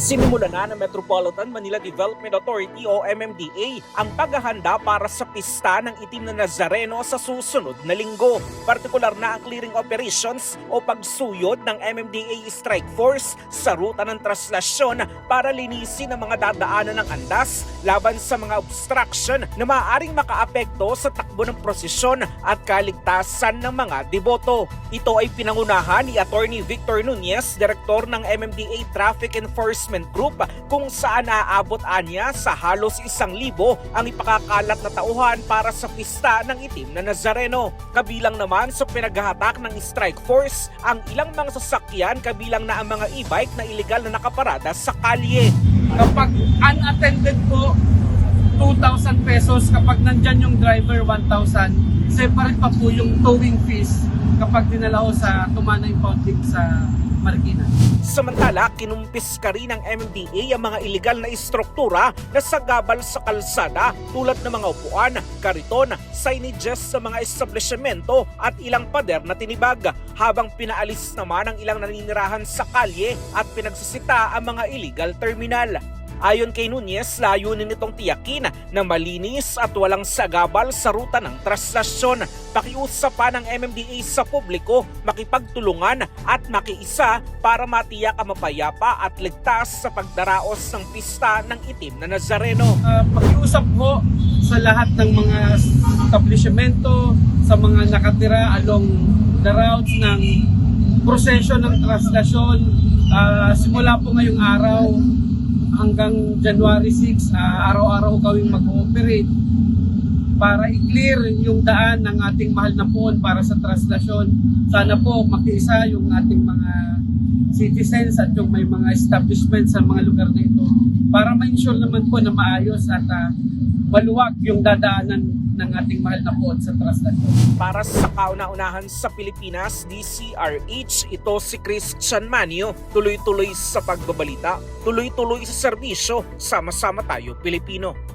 Sinimula na ng Metropolitan Manila Development Authority o MMDA ang paghahanda para sa pista ng itim na Nazareno sa susunod na linggo. Partikular na ang clearing operations o pagsuyod ng MMDA Strike Force sa ruta ng traslasyon para linisin ang mga dadaanan ng andas laban sa mga obstruction na maaaring makaapekto sa takbo ng prosesyon at kaligtasan ng mga deboto. Ito ay pinangunahan ni Attorney Victor Nunez, Direktor ng MMDA Traffic Enforcement Group kung saan aabot anya sa halos isang libo ang ipakakalat na tauhan para sa pista ng itim na Nazareno. Kabilang naman sa pinaghahatak ng strike force ang ilang mga sasakyan kabilang na ang mga e-bike na iligal na nakaparada sa kalye. Kapag unattended po, 2,000 pesos. Kapag nandyan yung driver, 1,000. Separate pa po yung towing fees kapag dinala ko sa Tumana Impounding sa Marikina. Samantala, kinumpis ka rin ng MMDA ang mga iligal na istruktura na sagabal sa kalsada tulad ng mga upuan, kariton, signages sa mga establishmento at ilang pader na tinibag habang pinaalis naman ang ilang naninirahan sa kalye at pinagsisita ang mga illegal terminal. Ayon kay Nunez, layunin nitong tiyakin na malinis at walang sagabal sa ruta ng traslasyon. Pakiusap pa ng MMDA sa publiko, makipagtulungan at makiisa para matiyak ang mapayapa at ligtas sa pagdaraos ng pista ng itim na Nazareno. Uh, pakiusap po sa lahat ng mga establishmento, sa mga nakatira along the routes ng prosesyo ng traslasyon. Ah, simula po ngayong araw hanggang January 6, ah, araw-araw kawing mag-ooperate para i-clear yung daan ng ating mahal na poon para sa traslasyon. Sana po makiisa yung ating mga citizens at yung may mga establishments sa mga lugar na ito para ma-ensure naman po na maayos at ah, maluwag yung dadaanan ng ating mahal na poon sa traslasyon. Para sa kauna-unahan sa Pilipinas, DCRH, ito si Christian Manio. Tuloy-tuloy sa pagbabalita, tuloy-tuloy sa serbisyo, sama-sama tayo Pilipino.